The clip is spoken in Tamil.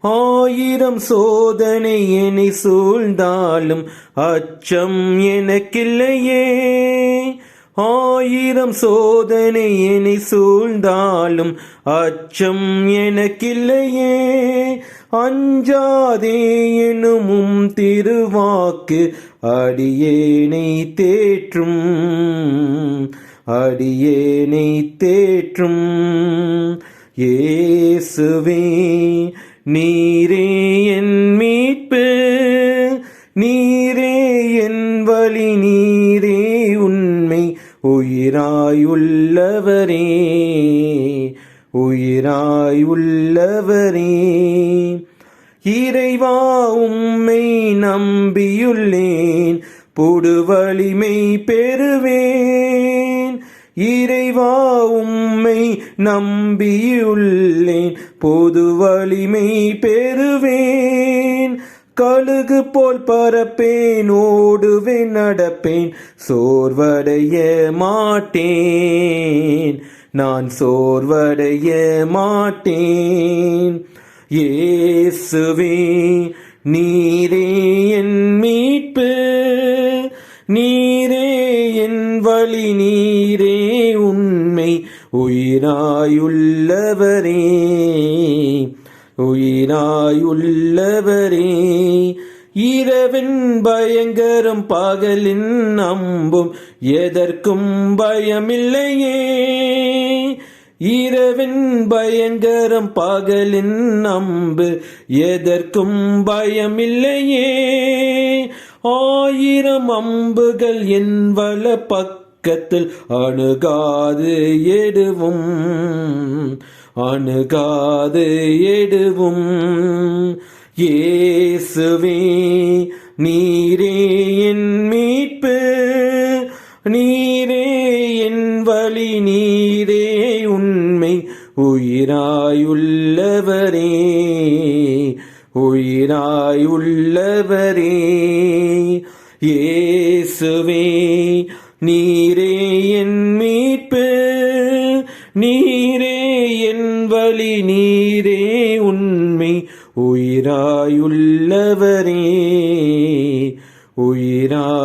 ஆயிரம் சோதனை என்னை சூழ்ந்தாலும் அச்சம் எனக்கில்லையே. ஆயிரம் சோதனை என்னை சூழ்ந்தாலும் அச்சம் எனக்கில்லையே. அஞ்சாதே எனும் திருவாக்கு அடியேனை தேற்றும். அடியேனை தேற்றும். ஏசுவே நீரே என் மீட்பு நீரே என் வழி நீரே உண்மை. உயிராயுள்ளவரே உயிராயுள்ளவரே இறைவா உம்மை நம்பியுள்ளேன். புடுவலிமை பெறுவேன். இறைவா உம்மை நம்பியுள்ளேன். பொது வலிமை பெறுவேன். கழுகு போல் பரப்பேன் ஓடுவேன் நடப்பேன். சோர்வடைய மாட்டேன். நான் சோர்வடைய மாட்டேன். ஏசுவே நீரே என் மீட்பு. நீரே என் வழி நீரே உயிராயுள்ளவரே உயிராயுள்ளவரே. இரவின் பயங்கரம் பகலின் அம்பும் எதற்கும் பயமில்லையே. இரவின் பயங்கரம் பகலின் அம்பு எதற்கும் பயமில்லையே. ஆயிரம் அம்புகள் என் வல பக்கத்தில் அணுகாது எடுவும் அணுகாது எடுவும் ஏசுவே நீரே என் மீட்பு நீரே என் வழி நீரே உண்மை. உயிராயுள்ளவரே உயிராயுள்ளவரே. இயேசுவே நீரே என் மீட்பு நீரே என் வழி நீரே உண்மை. உயிராயுள்ளவரே உயிராயுள்ளவரே.